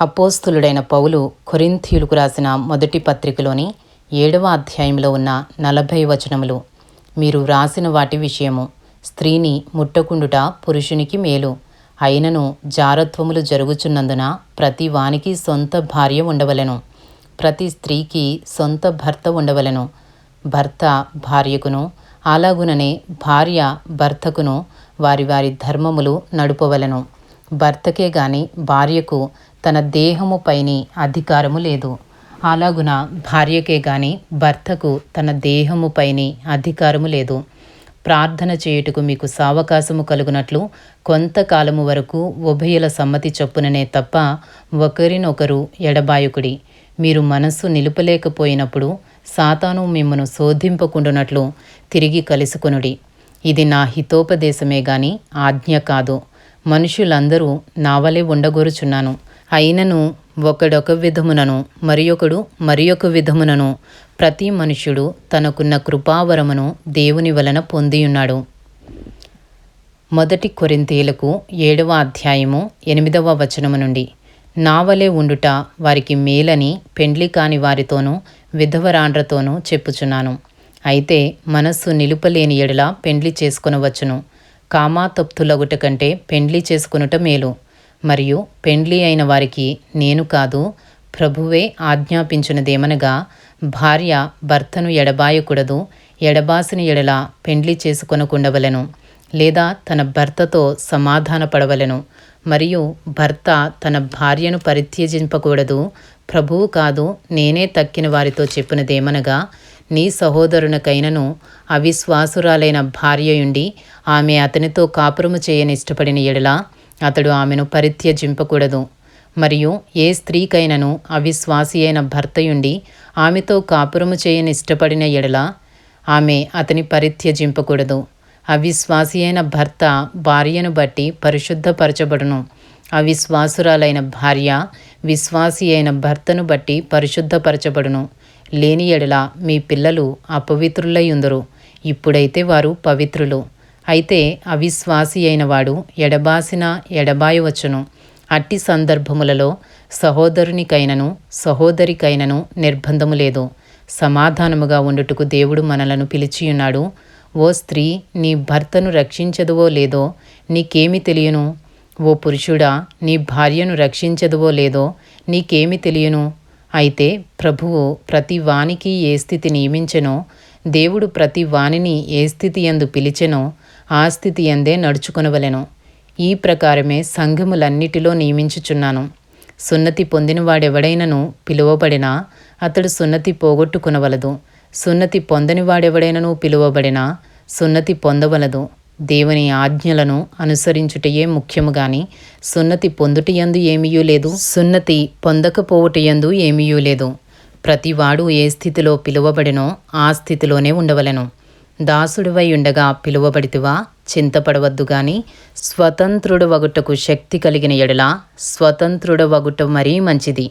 అపోస్తులుడైన పౌలు కొరింథీయులకు రాసిన మొదటి పత్రికలోని ఏడవ అధ్యాయంలో ఉన్న నలభై వచనములు. మీరు వ్రాసిన వాటి విషయము స్త్రీని ముట్టకుండుట పురుషునికి మేలు. అయినను జారత్వములు జరుగుచున్నందున ప్రతి వానికి సొంత భార్య ఉండవలెను. ప్రతి స్త్రీకి సొంత భర్త ఉండవలెను. భర్త భార్యకును అలాగుననే భార్య భర్తకును వారి వారి ధర్మములు నడుపవలెను. భర్తకే గాని భార్యకు తన దేహముపైని అధికారము లేదు. అలాగున భార్యకే గాని భర్తకు తన దేహముపైని అధికారము లేదు. ప్రార్థన చేయుటకు మీకు సావకాశము కలుగునట్లు కొంతకాలము వరకు ఉభయుల సమ్మతి చొప్పుననే తప్ప ఒకరినొకరు ఎడబాయుకుడి. మీరు మనస్సు నిలుపలేకపోయినప్పుడు సాతాను మిమ్మను శోధింపకుండునట్లు తిరిగి కలుసుకొనుడి. ఇది నా హితోపదేశమే గాని ఆజ్ఞ కాదు. మనుషులందరూ నావలే ఉండగోరుచున్నాను. అయినను ఒకడొక విధమునను మరియొకడు మరియొక విధమునను. ప్రతి మనుష్యుడు తనకున్న కృపావరమును దేవుని వలన పొందియున్నాడు. మొదటి కొరింతీలకు ఏడవ అధ్యాయము ఎనిమిదవ వచనము నుండి నావలే ఉండుట వారికి మేలని పెండ్లి కాని వారితోనూ విధవరాండ్రతోనూ చెప్పుచున్నాను. అయితే మనస్సు నిలుపలేని ఎడల పెండ్లి చేసుకొనవచ్చును. కామాతప్తులగుట కంటే పెండ్లి చేసుకొనుట మేలు. మరియు పెండ్లి అయిన వారికి నేను కాదు ప్రభువే ఆజ్ఞాపించినదేమనగా భార్య భర్తను ఎడబాయకూడదు ఎడబాసిన ఎడల పెండ్లి చేసుకొనకుండవలెను లేదా తన భర్తతో సమాధానపడవలను మరియు భర్త తన భార్యను పరిత్యజింపకూడదు ప్రభువు కాదు నేనే తక్కిన వారితో చెప్పినదేమనగా నీ సహోదరునికైనను అవిశ్వాసురాలైన భార్యయుండి ఆమె అతనితో కాపురము చేయని ఇష్టపడిన ఎడల అతడు ఆమెను పరిత్యజింపకూడదు. మరియు ఏ స్త్రీకైనను అవిశ్వాసి అయిన భర్తయుండి ఆమెతో కాపురము చేయని ఇష్టపడిన ఎడల ఆమె అతని పరిత్యజింపకూడదు. అవిశ్వాసి అయిన భర్త భార్యను బట్టి పరిశుద్ధపరచబడును. అవిశ్వాసురాలైన భార్య విశ్వాసి అయిన భర్తను బట్టి పరిశుద్ధపరచబడును. లేని ఎడల మీ పిల్లలు అపవిత్రులై ఉందరు ఇప్పుడైతే వారు పవిత్రులు. అయితే అవిశ్వాసి అయిన వాడు ఎడబాసిన ఎడబాయవచ్చును. అట్టి సందర్భములలో సహోదరునికైనను సహోదరికైనను నిర్బంధము లేదు. సమాధానముగా ఉండుటకు దేవుడు మనలను పిలిచియున్నాడు. ఓ స్త్రీ నీ భర్తను రక్షించదువో లేదో నీకేమి తెలియను? ఓ పురుషుడా నీ భార్యను రక్షించదువో లేదో నీకేమి తెలియను? అయితే ప్రభువు ప్రతి వానికి ఏ స్థితి నియమించెనో దేవుడు ప్రతి వానిని ఏ స్థితి ఎందు పిలిచెనో ఆ స్థితి ఎందే నడుచుకొనవలెను. ఈ ప్రకారమే సంఘములన్నిటిలో నియమించుచున్నాను. సున్నతి పొందినవాడెవడైనను పిలువబడినా అతడు సున్నతి పోగొట్టుకునవలదు. సున్నతి పొందనివాడెవడైనను పిలువబడినా సున్నతి పొందవలదు. దేవుని ఆజ్ఞలను అనుసరించుటయే ముఖ్యము గాని సున్నతి పొందుటయందు ఏమీయూ లేదు. సున్నతి పొందకపోవుటయందు ఏమీయూ లేదు. ప్రతివాడు ఏ స్థితిలో పిలువబడినో ఆ స్థితిలోనే ఉండవలెను. దాసుడివై ఉండగా పిలువబడితివా? చింతపడవద్దు గాని స్వతంత్రుడు వగుటకు శక్తి కలిగిన ఎడల స్వతంత్రుడ వగుట మరీ మంచిది.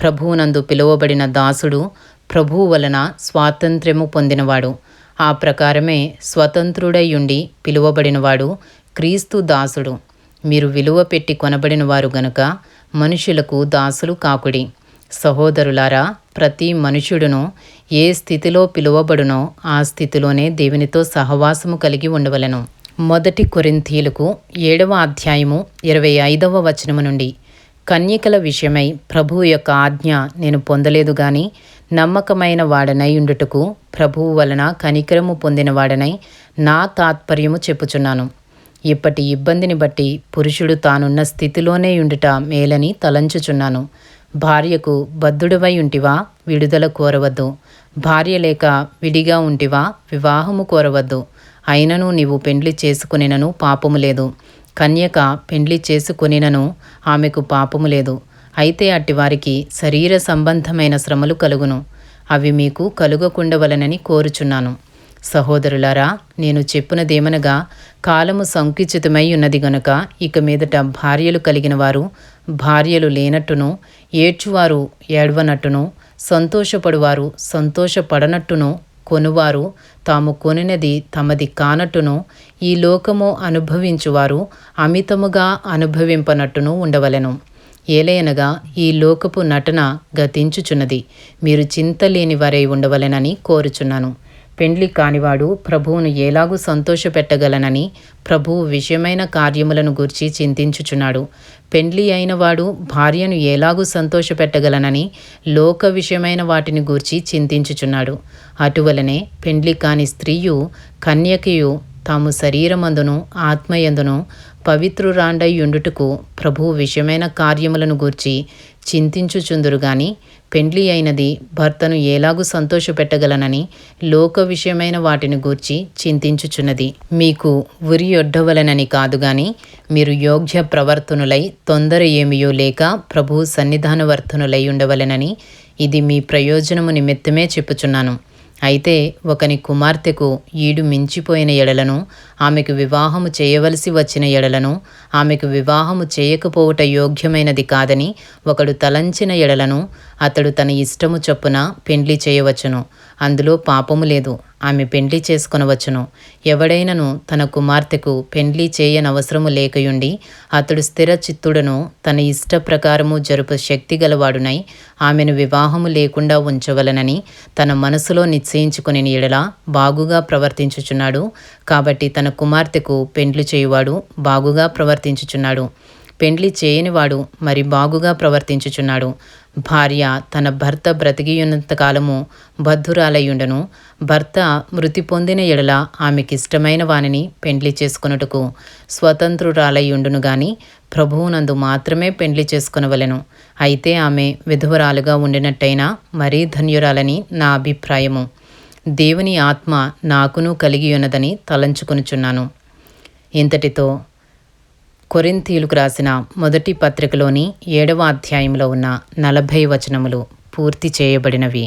ప్రభువునందు పిలువబడిన దాసుడు ప్రభువు వలన స్వాతంత్ర్యము పొందినవాడు. ఆ ప్రకారమే స్వతంత్రుడై పిలువబడినవాడు క్రీస్తు దాసుడు. మీరు విలువ పెట్టి కొనబడిన వారు గనుక మనుషులకు దాసులు కాకుడి. సహోదరులారా ప్రతి మనుషుడును ఏ స్థితిలో పిలువబడునో ఆ స్థితిలోనే దేవునితో సహవాసము కలిగి ఉండవలెను. మొదటి కొరింథీలకు ఏడవ అధ్యాయము ఇరవై ఐదవ వచనము నుండి కన్యకల విషయమై ప్రభువు యొక్క ఆజ్ఞ నేను పొందలేదు గాని నమ్మకమైన వాడనై ఉండుటకు ప్రభువు వలన కనికరము పొందిన వాడనై నా తాత్పర్యము చెప్పుచున్నాను. ఇప్పటి ఇబ్బందిని బట్టి పురుషుడు తానున్న స్థితిలోనే ఉండుట మేలని తలంచుచున్నాను. భార్యకు బద్ధుడవై ఉంటివా? విడుదల కోరవద్దు. భార్య లేక విడిగా ఉంటివా? వివాహము కోరవద్దు. అయినను నీవు పెండ్లి చేసుకునినను పాపము లేదు. కన్యక పెండ్లి చేసుకొనినను ఆమెకు పాపము లేదు. అయితే అట్టివారికి శరీర సంబంధమైన శ్రమలు కలుగును. అవి మీకు కలుగకుండవలనని కోరుచున్నాను. సహోదరులారా నేను చెప్పునదేమనగా కాలము సంకుచితమై ఉన్నది గనుక ఇక మీదట భార్యలు కలిగిన వారు భార్యలు లేనట్టును ఏడ్చువారు ఏడవనట్టును సంతోషపడువారు సంతోషపడనట్టును కొనువారు తాము కొనినది తమది కానట్టును ఈ లోకము అనుభవించువారు అమితముగా అనుభవింపనట్టును ఉండవలెను. ఏలయనగా ఈ లోకపు నటన గతించుచున్నది. మీరు చింతలేని వారై ఉండవలెనని కోరుచున్నాను. పెండ్లి కానివాడు ప్రభువును ఎలాగూ సంతోషపెట్టగలనని ప్రభువు విషయమైన కార్యములను గూర్చి చింతించుచున్నాడు. పెండ్లి అయినవాడు భార్యను ఎలాగూ సంతోషపెట్టగలనని లోక విషయమైన వాటిని గూర్చి చింతించుచున్నాడు. అటువలనే పెండ్లి కాని స్త్రీయు కన్యకయు తాము శరీరమందును ఆత్మయందును పవిత్రురాండయ్యుండుటకు ఉండుటకు ప్రభువు విషయమైన కార్యములను గూర్చి చింతించుచుందురు గాని పెండ్లి అయినది భర్తను ఎలాగూ సంతోషపెట్టగలనని లోక విషయమైన వాటిని గూర్చి చింతించుచున్నది. మీకు ఉరి ఒడ్డవలనని కాదు గాని మీరు యోగ్య ప్రవర్తనులై తొందర ఏమియో లేక ప్రభువు సన్నిధానవర్తనులై ఉండవలెనని ఇది మీ ప్రయోజనము నిమిత్తమే చెప్పుచున్నాను. అయితే ఒకని కుమార్తెకు ఈడు మించిపోయిన ఎడలను ఆమెకు వివాహము చేయవలసి వచ్చిన ఎడలను ఆమెకు వివాహము చేయకపోవుట యోగ్యమైనది కాదని ఒకడు తలంచిన ఎడలను అతడు తన ఇష్టము చొప్పున పెండ్లి చేయవచ్చును. అందులో పాపము లేదు. ఆమె పెండ్లి చేసుకొనవచ్చును. ఎవడైనను తన కుమార్తెకు పెండ్లి చేయనవసరము లేకయుండి అతడు స్థిర చిత్తుడను తన ఇష్ట ప్రకారము జరుపు శక్తి గలవాడునై ఆమెను వివాహము లేకుండా ఉంచవలనని తన మనసులో నిశ్చయించుకుని నీడలా బాగుగా ప్రవర్తించుచున్నాడు. కాబట్టి తన కుమార్తెకు పెండ్లి చేయువాడు బాగుగా ప్రవర్తించుచున్నాడు. పెండ్లి చేయనివాడు మరి బాగుగా ప్రవర్తించుచున్నాడు. భార్య తన భర్త బ్రతికియున్నంత కాలము బద్ధురాలయ్యుండను. భర్త మృతి పొందిన ఎడల ఆమెకిష్టమైన వానిని పెండ్లి చేసుకొనుటకు స్వతంత్రురాలయ్యుండును గాని ప్రభువునందు మాత్రమే పెండ్లి చేసుకొనవలెను. అయితే ఆమె విధవరాలుగా ఉండినట్టయినా మరీ ధన్యురాలని నా అభిప్రాయము. దేవుని ఆత్మ నాకును కలిగి ఉన్నదని తలంచుకొనుచున్నాను. ఇంతటితో కొరింతీయులకు రాసిన మొదటి పత్రికలోని ఏడవ అధ్యాయంలో ఉన్న నలభై వచనములు పూర్తి చేయబడినవి.